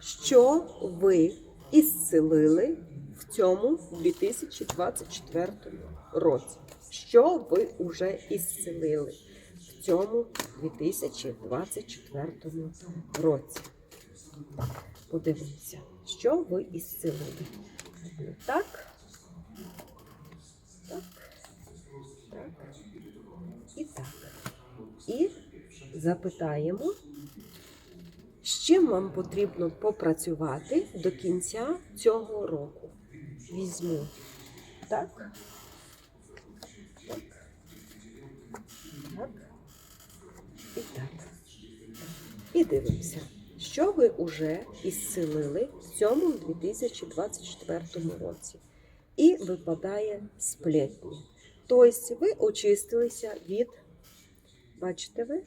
що ви ісцелили в цьому 2024 році? Що ви вже ісцелили в цьому 2024 році? Подивимося, що ви ісцелили. Так. Так. Так. І так. І запитаємо, чим вам потрібно попрацювати до кінця цього року. Візьму. Так. Так. Так. І так. І дивимося, що ви вже ісцелили в цьому 2024 році. І випадає сплетні. Тобто ви очистилися від, бачите ви,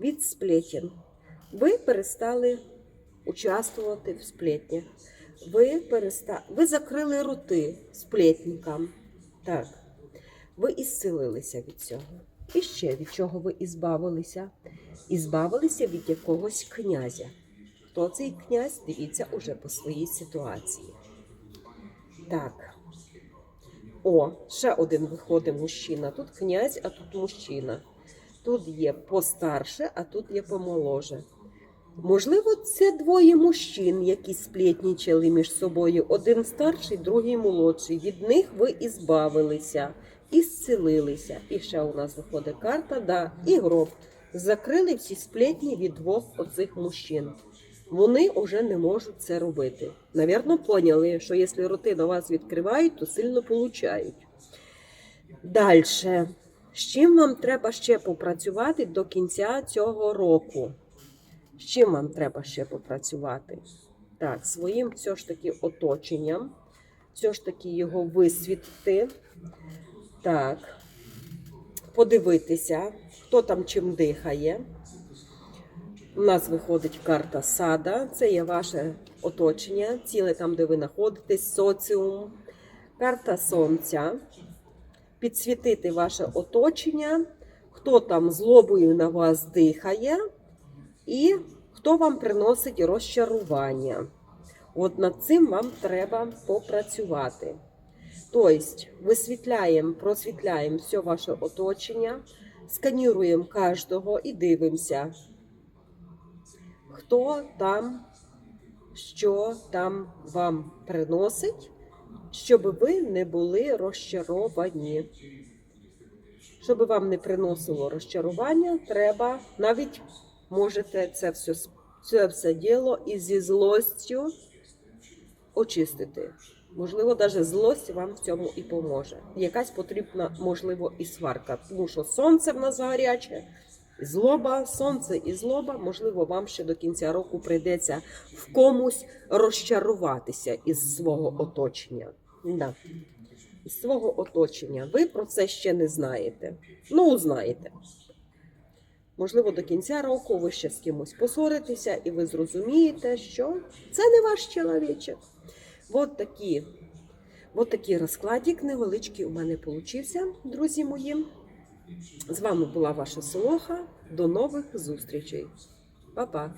від сплетен. Ви перестали участвувати в сплетнях. Ви, переста... ви закрили роти сплетникам. Так. Ви ісцелилися від цього. І ще від чого ви ізбавилися? Ізбавилися від якогось князя. Хто цей князь? Дивіться уже по своїй ситуації. Так. О, ще один виходить мужчина. Тут князь, а тут мужчина. Тут є постарше, а тут є помоложе. Можливо, це двоє мужчин, які сплетнічали між собою. Один старший, другий молодший. Від них ви ізбавилися, і зцілилися. І ще у нас виходить карта, да, і гроб. Закрили всі сплетні від двох оцих мужчин. Вони вже не можуть це робити. Навірно, поняли, що якщо роти на вас відкривають, то сильно получають. Далі. З чим вам треба ще попрацювати до кінця цього року? З чим вам треба ще попрацювати? Так, своїм все ж таки оточенням, все ж таки його висвітлити. Так, подивитися, хто там чим дихає. У нас виходить карта сада, це є ваше оточення, ціле там, де ви знаходитесь, соціум. Карта сонця. Підсвітити ваше оточення, хто там злобою на вас дихає, і хто вам приносить розчарування. От над цим вам треба попрацювати. Тобто, висвітляємо, просвітляємо все ваше оточення, сканіруємо кожного і дивимося, хто там, що там вам приносить, щоб ви не були розчаровані. Щоб вам не приносило розчарування, треба навіть можете це все, це все діло і зі злостю очистити. Можливо, навіть злость вам в цьому і поможе. Якась потрібна, можливо, і сварка, тому що сонце в нас гаряче, злоба, сонце і злоба, можливо, вам ще до кінця року прийдеться в комусь розчаруватися із свого оточення. Да. Із свого оточення. Ви про це ще не знаєте. Ну, узнаєте. Можливо, до кінця року ви ще з кимось посоритеся, і ви зрозумієте, що це не ваш чоловічок. От такі, от такий розкладик невеличкий у мене получився, друзі мої. З вами була ваша Солоха. До нових зустрічей. Па-па!